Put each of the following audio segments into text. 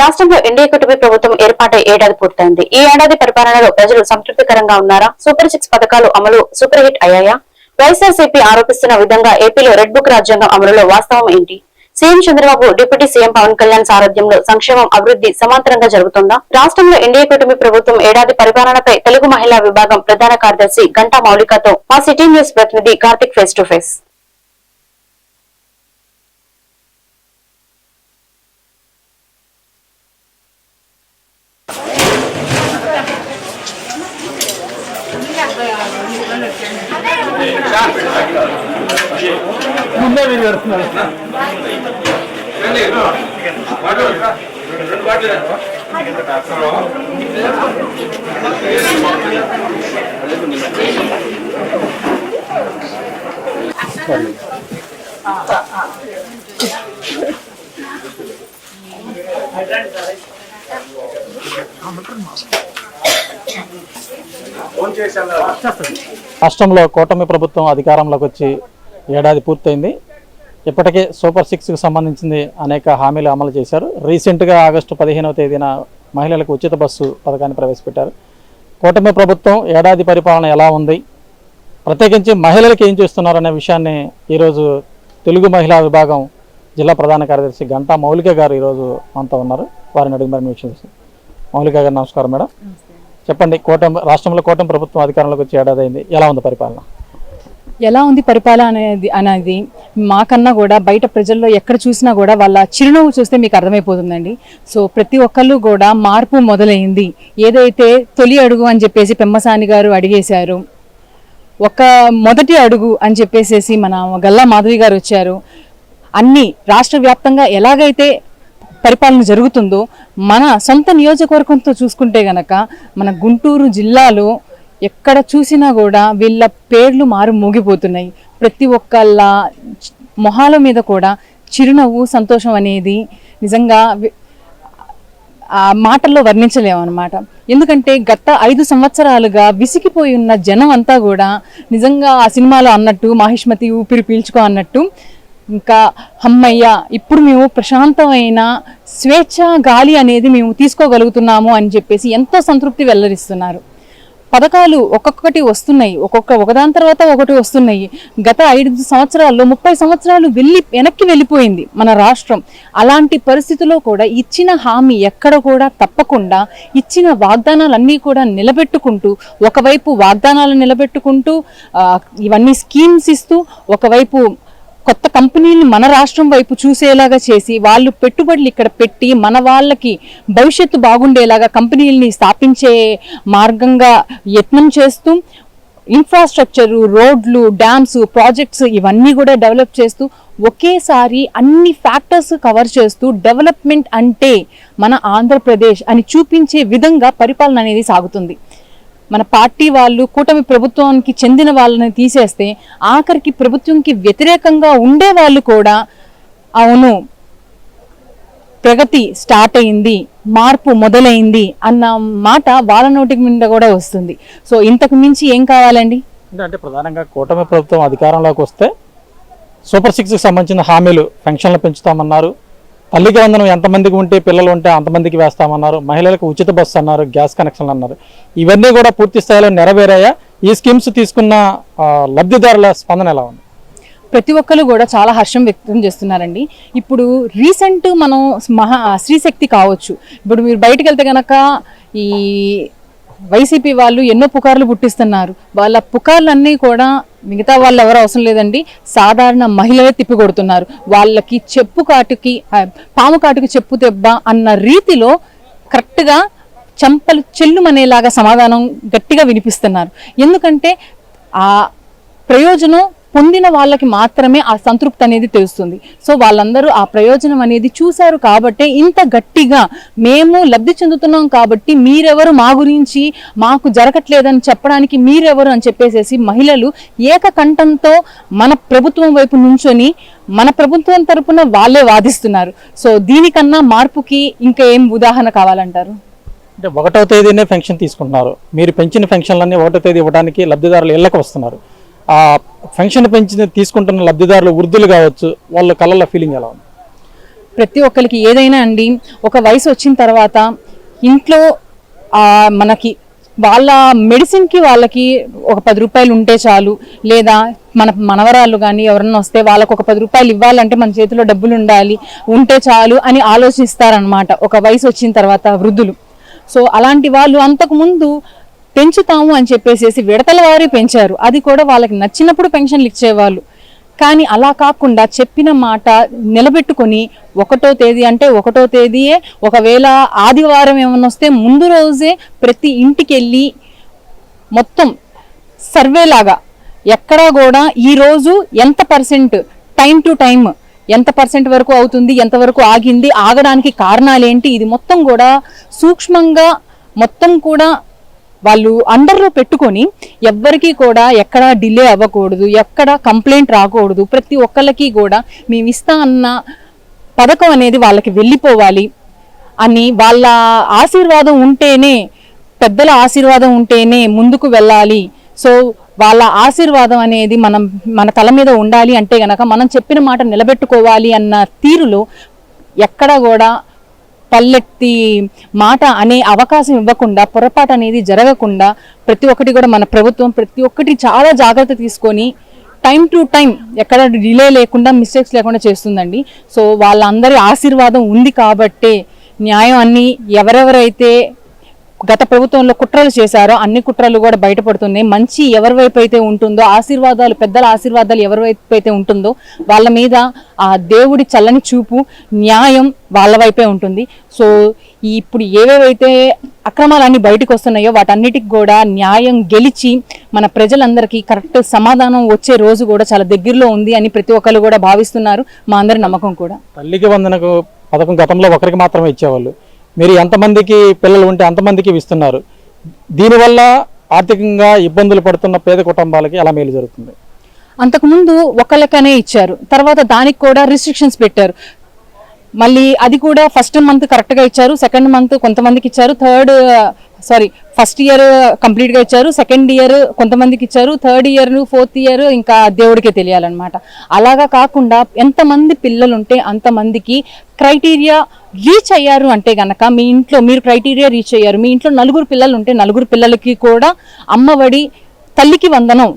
రాష్ట్రంలో ఎన్డీఏ కుటుంబ ప్రభుత్వం ఏర్పాటై ఏడాది పూర్తయింది. ఈ ఏడాది పరిపాలనలో ప్రజలు సంతృప్తికరంగా ఉన్నారా? సూపర్ సిక్స్ పథకాలు అమలు సూపర్ హిట్ అయ్యాయా? వైఎస్ఆర్సీపీ ఆరోపిస్తున్న విధంగా ఏపీలో రెడ్ బుక్ రాజ్యాంగం అమలులో వాస్తవం ఏంటి? CM Chandrababu deputy CM Pawan Kalyan సారథ్యంలో సంక్షేమం అభివృద్ధి సమాంతరంగా జరుగుతుందా? రాష్ట్రంలో ఎన్డీఏ కుటుంబ ప్రభుత్వం ఏడాది పరిపాలనపై తెలుగు మహిళా విభాగం ప్రధాన కార్యదర్శి గంటా మౌలికతో మా సిటీ న్యూస్ ప్రతినిధి కార్తిక్ ఫేస్ టు ఫేస్ ముందే మీరు పెడుతున్నారు రాష్ట్రంలో కూటమి ప్రభుత్వం అధికారంలోకి వచ్చి ఏడాది పూర్తయింది. ఇప్పటికే సూపర్ సిక్స్కి సంబంధించింది అనేక హామీలు అమలు చేశారు. రీసెంట్గా ఆగస్టు పదిహేనవ తేదీన మహిళలకు ఉచిత బస్సు పథకాన్ని ప్రవేశపెట్టారు. కూటమి ప్రభుత్వం ఏడాది పరిపాలన ఎలా ఉంది? ప్రత్యేకించి మహిళలకు ఏం చేస్తున్నారు అనే విషయాన్ని ఈరోజు తెలుగు మహిళా విభాగం జిల్లా ప్రధాన కార్యదర్శి గంటా మౌలిక గారు ఈరోజు మనతో ఉన్నారు. వారిని అడిగి మరిన్ని విషయం మౌలిక గారు నమస్కారం మేడం. చెప్పండి కూటమి రాష్ట్రంలో కూటమి ప్రభుత్వం అధికారంలోకి వచ్చి ఏడాది అయింది ఎలా ఉంది పరిపాలన? ఎలా ఉంది పరిపాలన అనేది అనేది మాకన్నా కూడా బయట ప్రజల్లో ఎక్కడ చూసినా కూడా వాళ్ళ చిరునవ్వు చూస్తే మీకు అర్థమైపోతుందండి. సో ప్రతి ఒక్కళ్ళు కూడా మార్పు మొదలైంది. ఏదైతే తొలి అడుగు అని చెప్పేసి పెమ్మసాని గారు అడిగేశారు ఒక మొదటి అడుగు అని చెప్పేసేసి మన గల్లా మాధవి గారు వచ్చారు అన్ని రాష్ట్ర వ్యాప్తంగా ఎలాగైతే పరిపాలన జరుగుతుందో మన సొంత నియోజకవర్గంతో చూసుకుంటే గనక మన గుంటూరు జిల్లాలో ఎక్కడ చూసినా కూడా వీళ్ళ పేర్లు మారు మోగిపోతున్నాయి. ప్రతి ఒక్కళ్ళ మొహాల మీద కూడా చిరునవ్వు సంతోషం అనేది నిజంగా ఆ మాటల్లో వర్ణించలేమన్నమాట. ఎందుకంటే గత ఐదు సంవత్సరాలుగా విసిగిపోయి ఉన్న జనం అంతా కూడా నిజంగా ఆ సినిమాలో అన్నట్టు మాహిష్మతి ఊపిరి పీల్చుకో అన్నట్టు ఇంకా అమ్మయ్య ఇప్పుడు మేము ప్రశాంతమైన స్వేచ్ఛ గాలి అనేది మేము తీసుకోగలుగుతున్నాము అని చెప్పేసి ఎంతో సంతృప్తి వెల్లడిస్తున్నారు పథకాలు ఒక్కొక్కటి వస్తున్నాయి. ఒక్కొక్క ఒకదాని తర్వాత ఒకటి వస్తున్నాయి. గత ఐదు సంవత్సరాల్లో ముప్పై సంవత్సరాలు వెళ్ళి వెనక్కి వెళ్ళిపోయింది మన రాష్ట్రం. అలాంటి పరిస్థితుల్లో కూడా ఇచ్చిన హామీ ఎక్కడ కూడా తప్పకుండా ఇచ్చిన వాగ్దానాలన్నీ కూడా నిలబెట్టుకుంటూ ఒకవైపు వాగ్దానాలు నిలబెట్టుకుంటూ ఇవన్నీ స్కీమ్స్ ఇస్తూ ఒకవైపు కొత్త కంపెనీలు మన రాష్ట్రం వైపు చూసేలాగా చేసి వాళ్ళు పెట్టుబడులు ఇక్కడ పెట్టి మన వాళ్ళకి భవిష్యత్తు బాగుండేలాగా కంపెనీలని స్థాపించే మార్గంగా యత్నం చేస్తూ ఇన్ఫ్రాస్ట్రక్చరు రోడ్లు డ్యామ్స్ ప్రాజెక్ట్స్ ఇవన్నీ కూడా డెవలప్ చేస్తూ ఒకేసారి అన్ని ఫ్యాక్టర్స్ కవర్ చేస్తూ డెవలప్మెంట్ అంటే మన ఆంధ్రప్రదేశ్ అని చూపించే విధంగా పరిపాలన అనేది సాగుతుంది. మన పార్టీ వాళ్ళు కూటమి ప్రభుత్వానికి చెందిన వాళ్ళని తీసేస్తే ఆఖరికి ప్రభుత్వంకి వ్యతిరేకంగా ఉండే వాళ్ళు కూడా అవును ప్రగతి స్టార్ట్ అయింది మార్పు మొదలైంది అన్న మాట వాళ్ళ నోటికి మీద కూడా వస్తుంది. సో ఇంతకు మించి ఏం కావాలండి? అంటే అంటే ప్రధానంగా కూటమి ప్రభుత్వం అధికారంలోకి వస్తే సూపర్ సిక్స్కి సంబంధించిన హామీలు పెన్షన్లు పెంచుతామన్నారు. పల్లికి వందనం ఎంతమందికి ఉంటే పిల్లలు ఉంటే అంతమందికి వేస్తామన్నారు. మహిళలకు ఉచిత బస్సు అన్నారు గ్యాస్ కనెక్షన్లు అన్నారు. ఇవన్నీ కూడా పూర్తి స్థాయిలో నెరవేరాయా? ఈ స్కీమ్స్ తీసుకున్న లబ్ధిదారుల స్పందన ఎలా ఉంది? ప్రతి ఒక్కరు కూడా చాలా హర్షం వ్యక్తం చేస్తున్నారండి. ఇప్పుడు రీసెంట్ మనం మహా స్త్రీశక్తి కావచ్చు. ఇప్పుడు మీరు బయటకు వెళ్తే కనుక ఈ వైసీపీ వాళ్ళు ఎన్నో పుకార్లు పుట్టిస్తున్నారు. వాళ్ళ పుకార్లన్నీ కూడా మిగతా వాళ్ళు ఎవరు అవసరం లేదండి. సాధారణ మహిళలే తిప్పికొడుతున్నారు. వాళ్ళకి చెప్పు కాటుకి పాము కాటుకి చెప్పు దెబ్బ అన్న రీతిలో కరెక్ట్గా చంపలు చెల్లుమనేలాగా సమాధానం గట్టిగా వినిపిస్తున్నారు. ఎందుకంటే ఆ ప్రయోజనం పొందిన వాళ్ళకి మాత్రమే ఆ సంతృప్తి అనేది తెలుస్తుంది. సో వాళ్ళందరూ ఆ ప్రయోజనం అనేది చూశారు కాబట్టే ఇంత గట్టిగా మేము లబ్ధి చెందుతున్నాం కాబట్టి మీరెవరు మా గురించి మాకు జరగట్లేదని చెప్పడానికి మీరెవరు అని చెప్పేసేసి మహిళలు ఏకకంఠంతో మన ప్రభుత్వం వైపు నుంచొని మన ప్రభుత్వం తరపున వాళ్ళే వాదిస్తున్నారు. సో దీనికన్నా మార్పుకి ఇంకా ఏం ఉదాహరణ కావాలంటారు? అంటే ఒకటో తేదీనే పెన్షన్ తీసుకుంటున్నారు. మీరు పెంచిన పెన్షన్లన్నీ ఒకటో తేదీ ఇవ్వడానికి లబ్ధిదారులు ఇళ్ళకి వస్తున్నారు. ఆ పెన్షన్ పెంచిన తీసుకుంటున్న లబ్ధిదారులు వృద్ధులు కావచ్చు వాళ్ళ కళ్ళ ఫీలింగ్ ఎలా ఉంది? ప్రతి ఒక్కరికి ఏదైనా అండి ఒక వయసు వచ్చిన తర్వాత ఇంట్లో మనకి వాళ్ళ మెడిసిన్కి వాళ్ళకి ఒక పది రూపాయలు ఉంటే చాలు. లేదా మన మనవరాళ్ళు కానీ ఎవరన్నా వస్తే వాళ్ళకు ఒక పది రూపాయలు ఇవ్వాలంటే మన చేతిలో డబ్బులు ఉండాలి ఉంటే చాలు అని ఆలోచిస్తారనమాట ఒక వయసు వచ్చిన తర్వాత వృద్ధులు. సో అలాంటి వాళ్ళు అంతకుముందు పెంచుతాము అని చెప్పేసి విడతల వారి పెంచారు. అది కూడా వాళ్ళకి నచ్చినప్పుడు పెన్షన్లు ఇచ్చేవాళ్ళు. కానీ అలా కాకుండా చెప్పిన మాట నిలబెట్టుకొని ఒకటో తేదీ అంటే ఒకటో తేదీయే ఒకవేళ ఆదివారం ఏమైనా వస్తే ముందు రోజే ప్రతి ఇంటికి వెళ్ళి మొత్తం సర్వే లాగా ఎక్కడా కూడా ఈ రోజు ఎంత పర్సెంట్ టైం టు టైం ఎంత పర్సెంట్ వరకు అవుతుంది ఎంతవరకు ఆగింది ఆగడానికి కారణాలేంటి ఇది మొత్తం కూడా సూక్ష్మంగా మొత్తం కూడా వాళ్ళు అండర్లో పెట్టుకొని ఎవ్వరికీ కూడా ఎక్కడ డిలే అవ్వకూడదు ఎక్కడ కంప్లైంట్ రాకూడదు ప్రతి ఒక్కళ్ళకి కూడా మేము ఇస్తా అన్న పథకం అనేది వాళ్ళకి వెళ్ళిపోవాలి అని వాళ్ళ ఆశీర్వాదం ఉంటేనే పెద్దల ఆశీర్వాదం ఉంటేనే ముందుకు వెళ్ళాలి. సో వాళ్ళ ఆశీర్వాదం అనేది మనం మన తల మీద ఉండాలి అంటే గనక మనం చెప్పిన మాట నిలబెట్టుకోవాలి అన్న తీరులో ఎక్కడ కూడా పల్లెత్తి మాట అనే అవకాశం ఇవ్వకుండా పొరపాటు అనేది జరగకుండా ప్రతి ఒక్కటి కూడా మన ప్రభుత్వం ప్రతి ఒక్కటి చాలా జాగ్రత్త తీసుకొని టైం టు టైం ఎక్కడ డిలే లేకుండా మిస్టేక్స్ లేకుండా చేస్తుందండి. సో వాళ్ళందరి ఆశీర్వాదం ఉంది కాబట్టే న్యాయం అన్నీ ఎవరెవరైతే గత ప్రభుత్వంలో కుట్రలు చేశారో అన్ని కుట్రలు కూడా బయటపడుతున్నాయి. మంచి ఎవరి వైపు అయితే ఉంటుందో ఆశీర్వాదాలు పెద్దల ఆశీర్వాదాలు ఎవరి వైపు అయితే ఉంటుందో వాళ్ళ మీద ఆ దేవుడి చల్లని చూపు న్యాయం వాళ్ళ వైపే ఉంటుంది. సో ఇప్పుడు ఏవేవైతే అక్రమాలన్నీ బయటకు వస్తున్నాయో వాటన్నిటికి కూడా న్యాయం గెలిచి మన ప్రజలందరికీ కరెక్ట్ సమాధానం వచ్చే రోజు కూడా చాలా దగ్గరలో ఉంది అని ప్రతి ఒక్కరు కూడా భావిస్తున్నారు. మా అందరి నమ్మకం కూడా. తల్లికి వందనకు పథకం గతంలో ఒకరికి మాత్రమే ఇచ్చేవాళ్ళు. మీరు ఎంతమందికి పిల్లలు ఉంటే అంతమందికి ఇస్తున్నారు. దీనివల్ల ఆర్థికంగా ఇబ్బందులు పడుతున్న పేద కుటుంబాలకి ఎలా మేలు జరుగుతుంది? అంతకుముందు ఒకళ్ళకనే ఇచ్చారు. తర్వాత దానికి కూడా రిస్ట్రిక్షన్స్ పెట్టారు. మళ్ళీ అది కూడా ఫస్ట్ మంత్ కరెక్ట్గా ఇచ్చారు సెకండ్ మంత్ కొంతమందికి ఇచ్చారు థర్డ్ సారీ ఫస్ట్ ఇయర్ కంప్లీట్గా ఇచ్చారు సెకండ్ ఇయర్ కొంతమందికి ఇచ్చారు థర్డ్ ఇయర్ ఫోర్త్ ఇయర్ ఇంకా దేవుడికే తెలియాలన్నమాట. అలాగా కాకుండా ఎంతమంది పిల్లలు ఉంటే అంతమందికి క్రైటీరియా రీచ్ అయ్యారు అంటే గనక మీ ఇంట్లో మీరు క్రైటీరియా రీచ్ అయ్యారు. మీ ఇంట్లో నలుగురు పిల్లలు ఉంటే నలుగురు పిల్లలకి కూడా అమ్మఒడి తల్లికి వందనం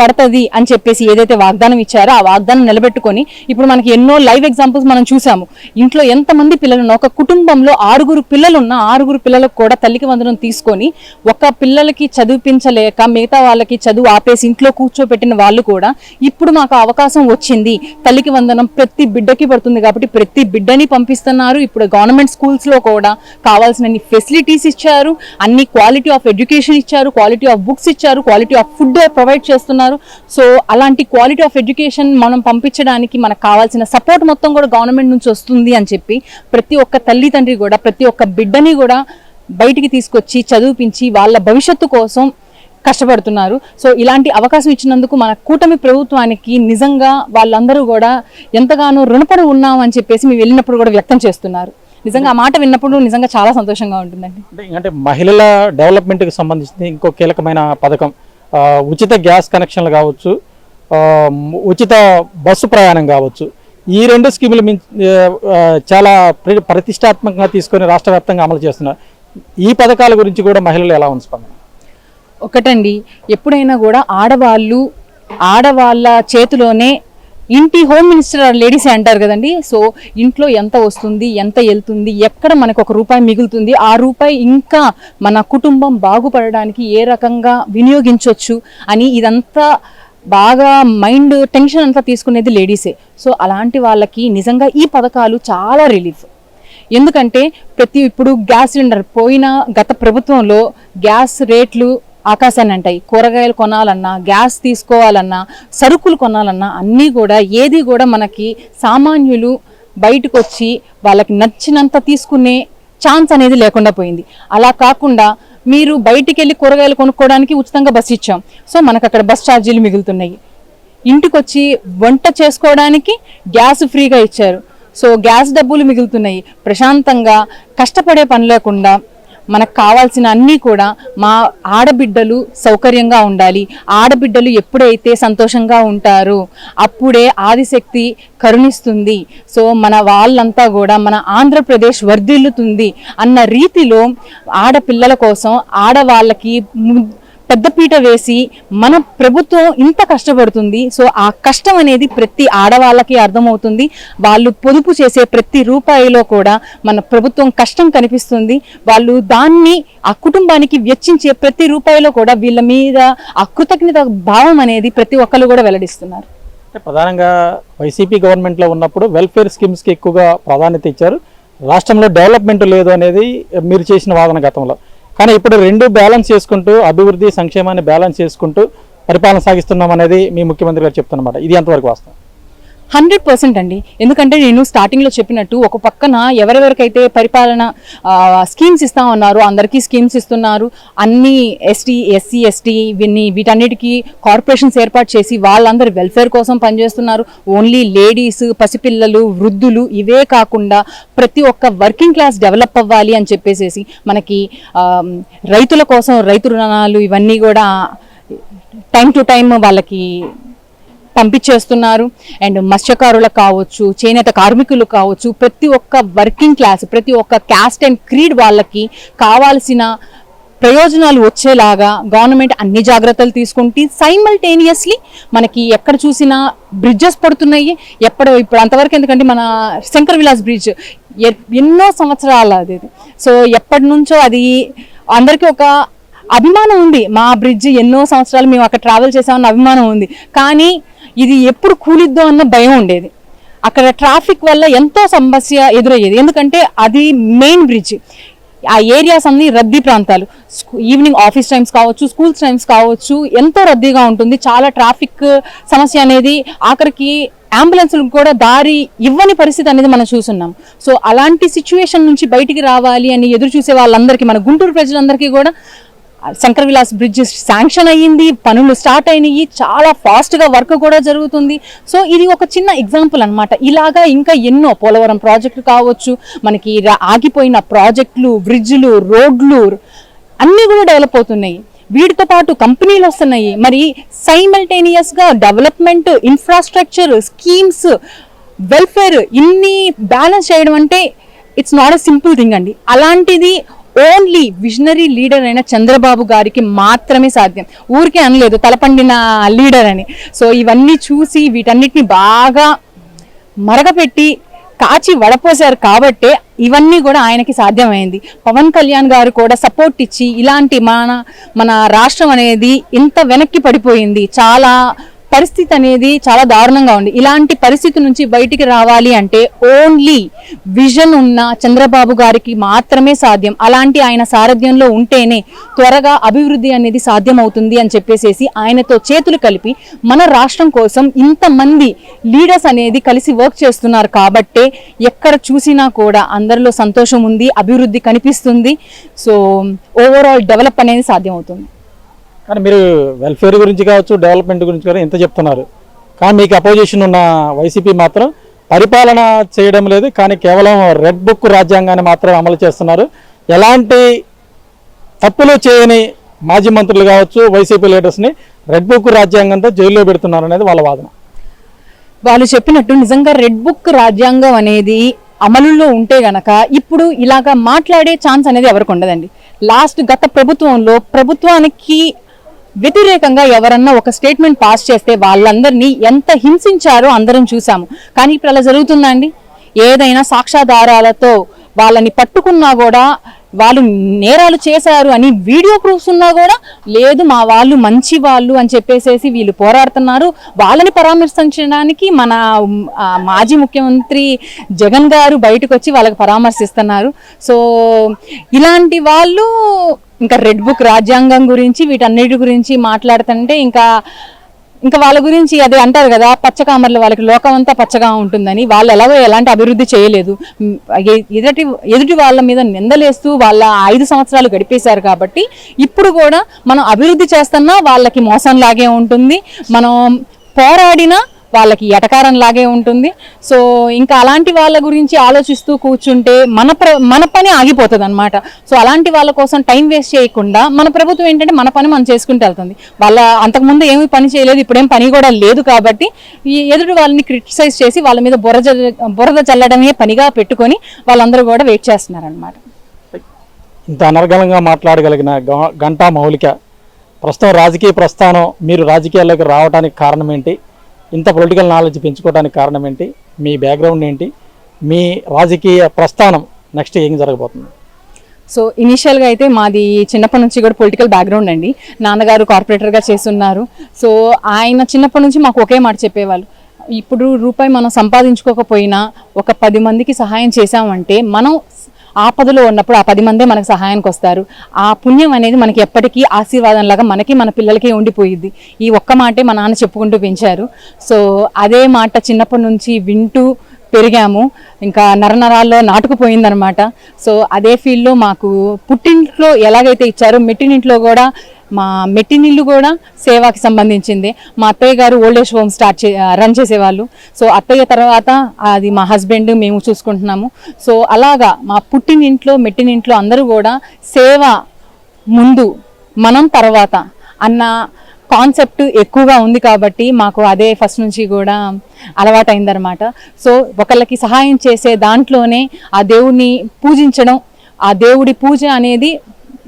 పడుతుంది అని చెప్పేసి ఏదైతే వాగ్దానం ఇచ్చారో ఆ వాగ్దానం నిలబెట్టుకొని ఇప్పుడు మనకి ఎన్నో లైవ్ ఎగ్జాంపుల్స్ మనం చూసాము. ఇంట్లో ఎంతమంది పిల్లలు ఉన్నా ఒక కుటుంబంలో ఆరుగురు పిల్లలు ఉన్న ఆరుగురు పిల్లలకు కూడా తల్లికి వందనం తీసుకొని ఒక పిల్లలకి చదివించలేక మిగతా వాళ్ళకి చదువు ఆపేసి ఇంట్లో కూర్చోబెట్టిన వాళ్ళు కూడా ఇప్పుడు మాకు అవకాశం వచ్చింది. తల్లికి వందనం ప్రతి బిడ్డకి పడుతుంది కాబట్టి ప్రతి బిడ్డని పంపిస్తున్నారు. ఇప్పుడు గవర్నమెంట్ స్కూల్స్లో కూడా కావాల్సిన ఫెసిలిటీస్ ఇచ్చారు. అన్ని క్వాలిటీ ఆఫ్ ఎడ్యుకేషన్ ఇచ్చారు క్వాలిటీ ఆఫ్ బుక్స్ ఇచ్చారు క్వాలిటీ ఆఫ్ ఫుడ్ ప్రొవైడ్ చేస్తున్నారు. సో అలాంటి క్వాలిటీ ఆఫ్ ఎడ్యుకేషన్ మనం పంపించడానికి మనకు కావాల్సిన సపోర్ట్ మొత్తం కూడా గవర్నమెంట్ నుంచి వస్తుంది అని చెప్పి ప్రతి ఒక్క తల్లి తండ్రి కూడా ప్రతి ఒక్క బిడ్డని కూడా బయటికి తీసుకొచ్చి చదివిపించి వాళ్ళ భవిష్యత్తు కోసం కష్టపడుతున్నారు. సో ఇలాంటి అవకాశం ఇచ్చినందుకు మన కూటమి ప్రభుత్వానికి నిజంగా వాళ్ళందరూ కూడా ఎంతగానో రుణపడి ఉన్నాం అని చెప్పేసి మేము వెళ్ళినప్పుడు కూడా వ్యక్తం చేస్తున్నారు. నిజంగా ఆ మాట విన్నప్పుడు నిజంగా చాలా సంతోషంగా ఉంటుందండి. అంటే మహిళల డెవలప్మెంట్కి సంబంధించి ఇంకో కీలకమైన పథకం. ఉచిత గ్యాస్ కనెక్షన్లు కావచ్చు ఉచిత బస్సు ప్రయాణం కావచ్చు. ఈ రెండు స్కీములు మించి చాలా ప్ర- ప్రతిష్టాత్మకంగా తీసుకొని రాష్ట్ర వ్యాప్తంగా అమలు చేస్తున్నారు ఈ పథకాల గురించి కూడా మహిళలు ఎలా ఉంది స్పందన ఒకటండి ఎప్పుడైనా కూడా ఆడవాళ్ళు ఆడవాళ్ళ చేతిలోనే ఇంటి హోమ్ మినిస్టర్ లేడీస్ అంటారు కదండి. సో ఇంట్లో ఎంత వస్తుంది ఎంత వెళ్తుంది ఎక్కడ మనకు ఒక రూపాయి మిగులుతుంది ఆ రూపాయి ఇంకా మన కుటుంబం బాగుపడడానికి ఏ రకంగా వినియోగించవచ్చు అని ఇదంతా బాగా మైండ్ టెన్షన్ అంతా తీసుకునేది లేడీసే. సో అలాంటి వాళ్ళకి నిజంగా ఈ పథకాలు చాలా రిలీఫ్. ఎందుకంటే ప్రతి ఇప్పుడు గ్యాస్ సిలిండర్ పోయిన గత ప్రభుత్వంలో గ్యాస్ రేట్లు ఆకాశాన్ని అంటాయి కూరగాయలు కొనాలన్నా గ్యాస్ తీసుకోవాలన్నా సరుకులు కొనాలన్నా అన్నీ కూడా ఏది కూడా మనకి సామాన్యులు బయటకు వచ్చి వాళ్ళకి నచ్చినంత తీసుకునే ఛాన్స్ అనేది లేకుండా పోయింది. అలా కాకుండా మీరు బయటికి వెళ్ళి కూరగాయలు కొనుక్కోవడానికి ఉచితంగా బస్ ఇచ్చాం. సో మనకు అక్కడ బస్ ఛార్జీలు మిగులుతున్నాయి. ఇంటికి వచ్చి వంట చేసుకోవడానికి గ్యాస్ ఫ్రీగా ఇచ్చారు. సో గ్యాస్ డబ్బులు మిగులుతున్నాయి. ప్రశాంతంగా కష్టపడే పని లేకుండా మనకు కావాల్సిన అన్నీ కూడా మా ఆడబిడ్డలు సౌకర్యంగా ఉండాలి. ఆడబిడ్డలు ఎప్పుడైతే సంతోషంగా ఉంటారో అప్పుడే ఆదిశక్తి కరుణిస్తుంది. సో మన వాళ్ళంతా కూడా మన ఆంధ్రప్రదేశ్ వర్ధిల్లుతుంది అన్న రీతిలో ఆడపిల్లల కోసం ఆడవాళ్ళకి పెద్దపీట వేసి మన ప్రభుత్వం ఇంత కష్టపడుతుంది. సో ఆ కష్టం అనేది ప్రతి ఆడవాళ్ళకి అర్థమవుతుంది. వాళ్ళు పొదుపు చేసే ప్రతి రూపాయిలో కూడా మన ప్రభుత్వం కష్టం కనిపిస్తుంది. వాళ్ళు దాన్ని ఆ కుటుంబానికి వెచ్చించే ప్రతి రూపాయిలో కూడా వీళ్ళ మీద ఆ కృతజ్ఞత భావం అనేది ప్రతి ఒక్కరు కూడా వెల్లడిస్తున్నారు. అంటే ప్రధానంగా వైసీపీ గవర్నమెంట్లో ఉన్నప్పుడు వెల్ఫేర్ స్కీమ్స్కి ఎక్కువగా ప్రాధాన్యత ఇచ్చారు. రాష్ట్రంలో డెవలప్మెంట్ లేదు అనేది మీరు చేసిన వాదన గతంలో. కానీ ఇప్పుడు రెండు బ్యాలెన్స్ చేసుకుంటూ అభివృద్ధి సంక్షేమాన్ని బ్యాలెన్స్ చేసుకుంటూ పరిపాలన సాగిస్తున్నాం అనేది మీ ముఖ్యమంత్రి గారు చెప్తున్నమాట. ఇది ఎంతవరకు వాస్తవం? హండ్రెడ్ పర్సెంట్ అండి. ఎందుకంటే నేను స్టార్టింగ్లో చెప్పినట్టు ఒక పక్కన ఎవరెవరికైతే పరిపాలన స్కీమ్స్ ఇస్తా ఉన్నారో అందరికీ స్కీమ్స్ ఇస్తున్నారు. అన్ని ఎస్టీ ఎస్సీ ఎస్టీ ఇవన్నీ వీటన్నిటికీ కార్పొరేషన్స్ ఏర్పాటు చేసి వాళ్ళందరూ వెల్ఫేర్ కోసం పనిచేస్తున్నారు. ఓన్లీ లేడీస్ పసిపిల్లలు వృద్ధులు ఇవే కాకుండా ప్రతి ఒక్క వర్కింగ్ క్లాస్ డెవలప్ అవ్వాలి అని చెప్పేసేసి మనకి రైతుల కోసం రైతు రుణాలు ఇవన్నీ కూడా టైం టు టైం వాళ్ళకి పంపించేస్తున్నారు. అండ్ మత్స్యకారులకు కావచ్చు చేనేత కార్మికులు కావచ్చు ప్రతి ఒక్క వర్కింగ్ క్లాస్ ప్రతి ఒక్క క్యాస్ట్ అండ్ క్రీడ్ వాళ్ళకి కావాల్సిన ప్రయోజనాలు వచ్చేలాగా గవర్నమెంట్ అన్ని జాగ్రత్తలు తీసుకుంటే సైమల్టేనియస్లీ మనకి ఎక్కడ చూసినా బ్రిడ్జెస్ పడుతున్నాయి. ఎప్పుడు ఇప్పుడు అంతవరకు ఎందుకంటే మన శంకర్ విలాస్ బ్రిడ్జ్ ఎన్నో సంవత్సరాల అది. సో ఎప్పటి నుంచో అది అందరికీ ఒక అభిమానం ఉంది. మా బ్రిడ్జ్ ఎన్నో సంవత్సరాలు మేము అక్కడ ట్రావెల్ చేసామన్న అభిమానం ఉంది. కానీ ఇది ఎప్పుడు కూలిద్దో అన్న భయం ఉండేది. అక్కడ ట్రాఫిక్ వల్ల ఎంతో సమస్య ఎదురయ్యేది. ఎందుకంటే అది మెయిన్ బ్రిడ్జ్. ఆ ఏరియాస్ అన్ని రద్దీ ప్రాంతాలు. ఈవినింగ్ ఆఫీస్ టైమ్స్ కావచ్చు స్కూల్స్ టైమ్స్ కావచ్చు ఎంతో రద్దీగా ఉంటుంది. చాలా ట్రాఫిక్ సమస్య అనేది ఆఖరికి అంబులెన్స్లకు కూడా దారి ఇవ్వని పరిస్థితి అనేది మనం చూస్తున్నాం. సో అలాంటి సిచ్యువేషన్ నుంచి బయటికి రావాలి అని ఎదురు చూసే వాళ్ళందరికీ మన గుంటూరు ప్రజలందరికీ కూడా శంకర్ విలాస్ బ్రిడ్జ్ శాంక్షన్ అయ్యింది పనులు స్టార్ట్ అయినాయి చాలా ఫాస్ట్గా వర్క్ కూడా జరుగుతుంది. సో ఇది ఒక చిన్న ఎగ్జాంపుల్ అనమాట ఇలాగా ఇంకా ఎన్నో పోలవరం ప్రాజెక్టులు కావచ్చు మనకి రా- ఆగిపోయిన ప్రాజెక్టులు బ్రిడ్జ్లు రోడ్లు అన్నీ కూడా డెవలప్ అవుతున్నాయి. వీటితో పాటు కంపెనీలు వస్తున్నాయి. మరి సైమల్టేనియస్గా డెవలప్మెంట్ ఇన్ఫ్రాస్ట్రక్చర్ స్కీమ్స్ వెల్ఫేర్ ఇన్ని బ్యాలెన్స్ చేయడం అంటే it's not a simple thing అండి. అలాంటిది ఓన్లీ విజనరీ లీడర్ అయిన చంద్రబాబు గారికి మాత్రమే సాధ్యం. ఊరికే అనలేదు తలపండిన లీడర్ అని. సో ఇవన్నీ చూసి వీటన్నిటిని బాగా మరగపెట్టి కాచి వడపోసారు కాబట్టే ఇవన్నీ కూడా ఆయనకి సాధ్యమైంది. పవన్ కళ్యాణ్ గారు కూడా సపోర్ట్ ఇచ్చి ఇలాంటి మన మన రాష్ట్రం అనేది ఇంత వెనక్కి పడిపోయింది. చాలా పరిస్థితి అనేది చాలా దారుణంగా ఉంది. ఇలాంటి పరిస్థితి నుంచి బయటికి రావాలి అంటే ఓన్లీ విజన్ ఉన్న చంద్రబాబు గారికి మాత్రమే సాధ్యం. అలాంటి ఆయన సారథ్యంలో ఉంటేనే త్వరగా అభివృద్ధి అనేది సాధ్యం అవుతుంది అని చెప్పేసేసి ఆయనతో చేతులు కలిపి మన రాష్ట్రం కోసం ఇంతమంది లీడర్స్ అనేది కలిసి వర్క్ చేస్తున్నారు కాబట్టే ఎక్కడ చూసినా కూడా అందరిలో సంతోషం ఉంది అభివృద్ధి కనిపిస్తుంది. సో ఓవరాల్ డెవలప్ అనేది సాధ్యం అవుతుంది కానీ మీరు వెల్ఫేర్ గురించి కావచ్చు డెవలప్మెంట్ గురించి కూడా ఇంత చెప్తున్నారు. కానీ మీకు అపోజిషన్ ఉన్న వైసీపీ మాత్రం పరిపాలన చేయడం లేదు కానీ కేవలం రెడ్ బుక్ రాజ్యాంగాన్ని మాత్రం అమలు చేస్తున్నారు. ఎలాంటి తప్పులు చేయని మాజీ మంత్రులు కావచ్చు వైసీపీ లీడర్స్ని రెడ్ బుక్ రాజ్యాంగంతో జైల్లో పెడుతున్నారు అనేది వాళ్ళ వాదన. వాళ్ళు చెప్పినట్టు నిజంగా రెడ్ బుక్ రాజ్యాంగం అనేది అమలులో ఉంటే గనక ఇప్పుడు ఇలాగా మాట్లాడే ఛాన్స్ అనేది ఎవరికి ఉండదండి. లాస్ట్ గత ప్రభుత్వంలో ప్రభుత్వానికి వ్యతిరేకంగా ఎవరన్నా ఒక స్టేట్మెంట్ పాస్ చేస్తే వాళ్ళందరినీ ఎంత హింసించారో అందరం చూసాము కానీ ఇప్పుడు అలా జరుగుతుందా అండి? ఏదైనా సాక్ష్యాధారాలతో వాళ్ళని పట్టుకున్నా కూడా వాళ్ళు నేరాలు చేశారు అని వీడియో ప్రూఫ్స్ ఉన్నా కూడా లేదు మా వాళ్ళు మంచి వాళ్ళు అని చెప్పేసేసి వీళ్ళు పోరాడుతున్నారు. వాళ్ళని పరామర్శించడానికి మన మాజీ ముఖ్యమంత్రి జగన్ గారు బయటకు వచ్చి వాళ్ళకి పరామర్శిస్తున్నారు. సో ఇలాంటి వాళ్ళు ఇంకా రెడ్ బుక్ రాజ్యాంగం గురించి వీటన్నిటి గురించి మాట్లాడుతుంటే ఇంకా ఇంకా వాళ్ళ గురించి అదే అంటారు కదా పచ్చకామర్లు వాళ్ళకి లోకం అంతా పచ్చగా ఉంటుందని. వాళ్ళు ఎలాగో ఎలాంటి అభివృద్ధి చేయలేదు. ఎదుటి ఎదుటి వాళ్ళ మీద నిందలేస్తూ వాళ్ళ ఐదు సంవత్సరాలు గడిపేశారు కాబట్టి ఇప్పుడు కూడా మనం అభివృద్ధి చేస్తున్నా వాళ్ళకి మోసంలాగే ఉంటుంది. మనం పోరాడినా వాళ్ళకి ఎటకారం లాగే ఉంటుంది. సో ఇంకా అలాంటి వాళ్ళ గురించి ఆలోచిస్తూ కూర్చుంటే మన ప్ర మన పని ఆగిపోతుంది అనమాట సో అలాంటి వాళ్ళ కోసం టైం వేస్ట్ చేయకుండా మన ప్రభుత్వం ఏంటంటే మన పని మనం చేసుకుంటూ వెళ్తుంది. వాళ్ళ అంతకుముందు ఏమీ పని చేయలేదు ఇప్పుడేం పని కూడా లేదు కాబట్టి ఈ ఎదుటి వాళ్ళని క్రిటిసైజ్ చేసి వాళ్ళ మీద బురద బురద చల్లడమే పనిగా పెట్టుకొని వాళ్ళందరూ కూడా వెయిట్ చేస్తున్నారనమాట ఇంత అనర్గళంగా మాట్లాడగలిగిన గంటా మౌలిక. ప్రస్తుతం రాజకీయ ప్రస్థానం మీరు రాజకీయాల్లోకి రావడానికి కారణం ఏంటి? ఇంత పొలిటికల్ నాలెడ్జ్ పెంచుకోవడానికి కారణం ఏంటి? మీ బ్యాక్గ్రౌండ్ ఏంటి? మీ రాజకీయ ప్రస్థానం నెక్స్ట్ ఏం జరగబోతుంది? సో ఇనీషియల్గా అయితే మాది చిన్నప్పటి నుంచి కూడా పొలిటికల్ బ్యాక్గ్రౌండ్ అండి. నాన్నగారు కార్పొరేటర్గా చేస్తున్నారు. సో ఆయన చిన్నప్పటి నుంచి మాకు ఒకే మాట చెప్పేవాళ్ళు. ఇప్పుడు రూపాయి మనం సంపాదించుకోకపోయినా ఒక పది మందికి సహాయం చేశామంటే మనం ఆపదలో ఉన్నప్పుడు ఆ పది మందే మనకు సహాయానికి వస్తారు ఆ పుణ్యం అనేది మనకి ఎప్పటికీ ఆశీర్వాదంలాగా మనకి మన పిల్లలకి ఉండిపోయిద్ది. ఈ ఒక్క మాటే మా నాన్న చెప్పుకుంటూ పెంచారు. సో అదే మాట చిన్నప్పటి నుంచి వింటూ పెరిగాము. ఇంకా నరనరాల్లో నాటుకుపోయిందనమాట సో అదే ఫీల్డ్లో మాకు పుట్టింట్లో ఎలాగైతే ఇచ్చారో మెట్టినింట్లో కూడా మా మెట్టినిల్లు కూడా సేవాకి సంబంధించింది. మా అత్తయ్య గారు ఓల్డ్ ఏజ్ హోమ్ స్టార్ట్ చే రన్ చేసేవాళ్ళు. సో అత్తయ్య తర్వాత అది మా హస్బెండ్ మేము చూసుకుంటున్నాము. సో అలాగా మా పుట్టినింట్లో మెట్టినింట్లో అందరూ కూడా సేవ ముందు మనం తర్వాత అన్న కాన్సెప్ట్ ఎక్కువగా ఉంది కాబట్టి మాకు అదే ఫస్ట్ నుంచి కూడా అలవాటైందనమాట సో ఒకళ్ళకి సహాయం చేసే దాంట్లోనే ఆ దేవుణ్ణి పూజించడం ఆ దేవుడి పూజ అనేది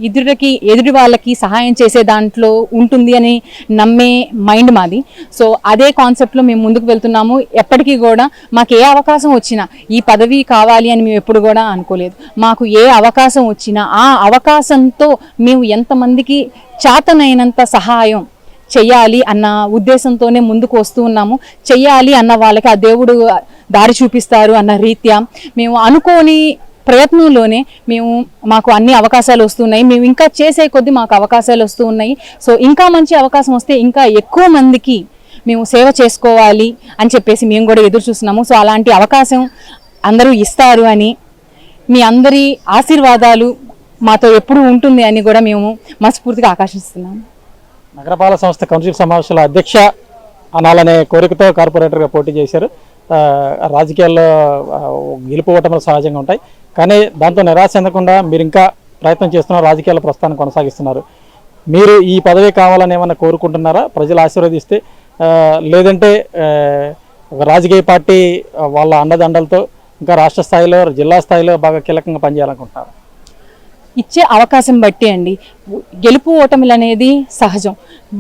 ఎదుటికి ఎదుటి వాళ్ళకి సహాయం చేసే దాంట్లో ఉంటుంది అని నమ్మే మైండ్ మాది. సో అదే కాన్సెప్ట్లో మేము ముందుకు వెళ్తున్నాము. ఎప్పటికీ కూడా మాకు ఏ అవకాశం వచ్చినా ఈ పదవి కావాలి అని మేము ఎప్పుడు కూడా అనుకోలేదు. మాకు ఏ అవకాశం వచ్చినా ఆ అవకాశంతో మేము ఎంతమందికి చేతనైనంత సహాయం చెయ్యాలి అన్న ఉద్దేశంతోనే ముందుకు వస్తూ ఉన్నాము. చెయ్యాలి అన్న వాళ్ళకి ఆ దేవుడు దారి చూపిస్తారు అన్న రీత్యా మేము అనుకోని ప్రయత్నంలోనే మేము మాకు అన్ని అవకాశాలు వస్తున్నాయి. మేము ఇంకా చేసే కొద్దీ మాకు అవకాశాలు వస్తూ ఉన్నాయి. సో ఇంకా మంచి అవకాశం వస్తే ఇంకా ఎక్కువ మందికి మేము సేవ చేసుకోవాలి అని చెప్పేసి మేము కూడా ఎదురు చూస్తున్నాము. సో అలాంటి అవకాశం అందరూ ఇస్తారు అని మీ అందరి ఆశీర్వాదాలు మాతో ఎప్పుడూ ఉంటుంది అని కూడా మేము మనస్ఫూర్తిగా ఆకాశిస్తున్నాము నగరపాలక సంస్థ కౌన్సిల్ సమావేశాల అధ్యక్ష అనాలనే కోరికతో కార్పొరేటర్గా పోటీ చేశారు. రాజకీయాల్లో గెలుపు ఓటములు సహజంగా ఉంటాయి. కానీ దాంతో నిరాశ చెందకుండా మీరు ఇంకా ప్రయత్నం చేస్తున్నారు రాజకీయాల ప్రస్థానం కొనసాగిస్తున్నారు. మీరు ఈ పదవి కావాలని ఏమన్నా కోరుకుంటున్నారా? ప్రజలు ఆశీర్వదిస్తే లేదంటే ఒక రాజకీయ పార్టీ వాళ్ళ అండదండలతో ఇంకా రాష్ట్ర స్థాయిలో జిల్లా స్థాయిలో బాగా కీలకంగా పనిచేయాలనుకుంటున్నారు. ఇచ్చే అవకాశం బట్టి అండి. గెలుపు ఓటములు అనేది సహజం.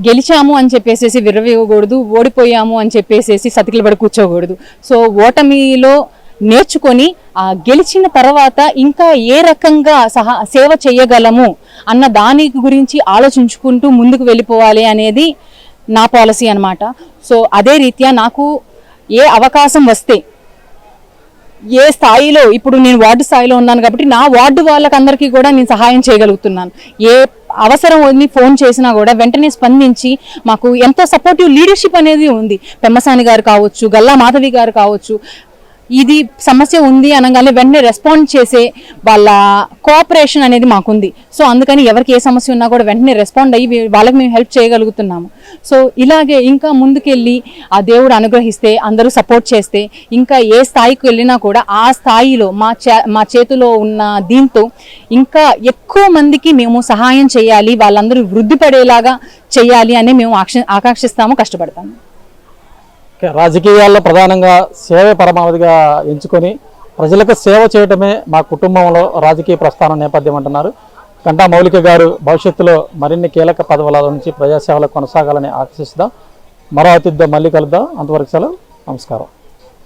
గెలిచాము అని చెప్పేసేసి విర్రవేయకూడదు ఓడిపోయాము అని చెప్పేసేసి సతికిలు పడి కూర్చోకూడదు. సో ఓటమిలో నేర్చుకొని ఆ గెలిచిన తర్వాత ఇంకా ఏ రకంగా సహా సేవ చేయగలము అన్న దాని గురించి ఆలోచించుకుంటూ ముందుకు వెళ్ళిపోవాలి అనేది నా పాలసీ అనమాట సో అదే రీత్యా నాకు ఏ అవకాశం వస్తే ఏ స్థాయిలో ఇప్పుడు నేను వార్డు స్థాయిలో ఉన్నాను కాబట్టి నా వార్డు వాళ్ళకందరికీ కూడా నేను సహాయం చేయగలుగుతున్నాను. ఏ అవసరం ఉంది ఫోన్ చేసినా కూడా వెంటనే స్పందించి మాకు ఎంతో సపోర్టివ్ లీడర్షిప్ అనేది ఉంది. పెమ్మసాని గారు కావచ్చు గల్లా మాధవి గారు కావచ్చు ఇది సమస్య ఉంది అనగానే వెంటనే రెస్పాండ్ చేసే వాళ్ళ కోఆపరేషన్ అనేది మాకుంది. సో అందుకని ఎవరికి ఏ సమస్య ఉన్నా కూడా వెంటనే రెస్పాండ్ అయ్యి వాళ్ళకి మేము హెల్ప్ చేయగలుగుతున్నాము. సో ఇలాగే ఇంకా ముందుకెళ్ళి ఆ దేవుడు అనుగ్రహిస్తే అందరూ సపోర్ట్ చేస్తే ఇంకా ఏ స్థాయికి వెళ్ళినా కూడా ఆ స్థాయిలో మా చే మా చేతిలో ఉన్న దీంతో ఇంకా ఎక్కువ మందికి మేము సహాయం చేయాలి వాళ్ళందరూ వృద్ధి పడేలాగా చేయాలి అని మేము ఆకాంక్షిస్తాము కష్టపడతాము. రాజకీయాల్లో ప్రధానంగా సేవే పరమావధిగా ఎంచుకొని ప్రజలకు సేవ చేయటమే మా కుటుంబంలో రాజకీయ ప్రస్థానం నేపథ్యం అంటున్నారు. కంటా మౌలిక గారు భవిష్యత్తులో మరిన్ని కీలక పదవుల నుంచి ప్రజాసేవలు కొనసాగాలని ఆశిస్తాం మరో అతిథితో మళ్ళీ కలుద్దాం. అంతవరకు సెలవు. నమస్కారం.